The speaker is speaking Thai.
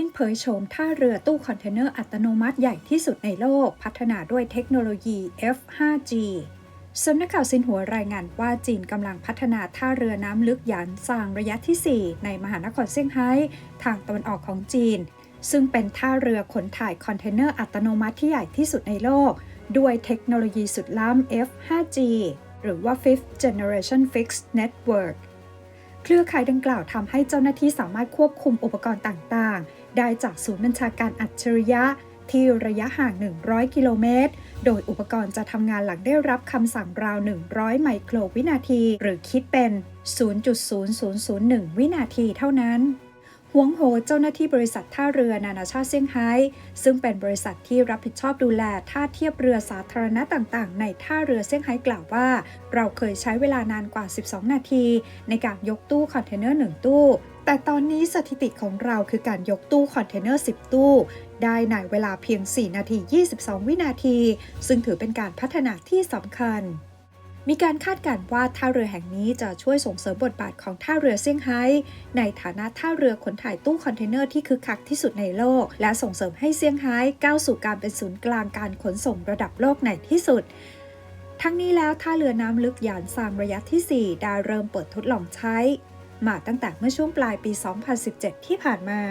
จีนเผยโฉมท่าเรือตู้คอนเทนเนอร์อัตโนมัติใหญ่ที่สุดในโลก พัฒนาด้วยเทคโนโลยี F5G สำนักข่าวซินหัวรายงานว่าจีนกำลังพัฒนาท่าเรือน้ำลึกหยานซางระยะที่ 4 ในมหานครเซี่ยงไฮ้ทางตะวันออกของจีน ซึ่งเป็นท่าเรือขนถ่ายคอนเทนเนอร์อัตโนมัติที่ใหญ่ที่สุดในโลก ด้วยเทคโนโลยีสุดล้ำ F5G หรือว่า Fifth Generation Fixed Network เครือข่ายดังกล่าวทำให้เจ้าหน้าที่สามารถควบคุมอุปกรณ์ต่างๆ ได้จากศูนย์บัญชาการอัจฉริยะ ที่ระยะห่าง 100 กิโลเมตร โดยอุปกรณ์จะทำงานหลังได้รับคำสั่งราว 100 ไมโครวินาที หรือคิดเป็น 0.0001 วินาทีเท่านั้น หวงโหเจ้าหน้าที่บริษัทท่าเรือนานาชาติเซี่ยงไฮ้ ซึ่งเป็นบริษัทที่รับผิดชอบดูแลท่าเทียบเรือสาธารณะต่างๆ ในท่าเรือเซี่ยงไฮ้กล่าวว่า เราเคยใช้เวลานานกว่า 12 นาที ในการยกตู้คอนเทนเนอร์ 1 ตู้ แต่ตอนนี้สถิติของเราคือการยกตู้คอนเทนเนอร์ 10 ตู้ ได้ในเวลาเพียง 4 นาที 22 วินาที ซึ่งถือเป็นการพัฒนาที่สำคัญ มีการคาดการณ์ว่าท่าเรือแห่งนี้จะช่วยส่งเสริมบทบาทของท่าเรือเซี่ยงไฮ้ในฐานะท่าเรือขนถ่ายตู้คอนเทนเนอร์ที่คึกคักที่สุดในโลก และส่งเสริมให้เซี่ยงไฮ้ก้าวสู่การเป็นศูนย์กลางการขนส่งระดับโลกในที่สุด ทั้งนี้แล้วท่าเรือน้ำลึกหยานซางระยะที่ 4 ได้เริ่มเปิดทดลองใช้ มาตั้งแต่เมื่อช่วงปลายปี 2017 ที่ผ่านมา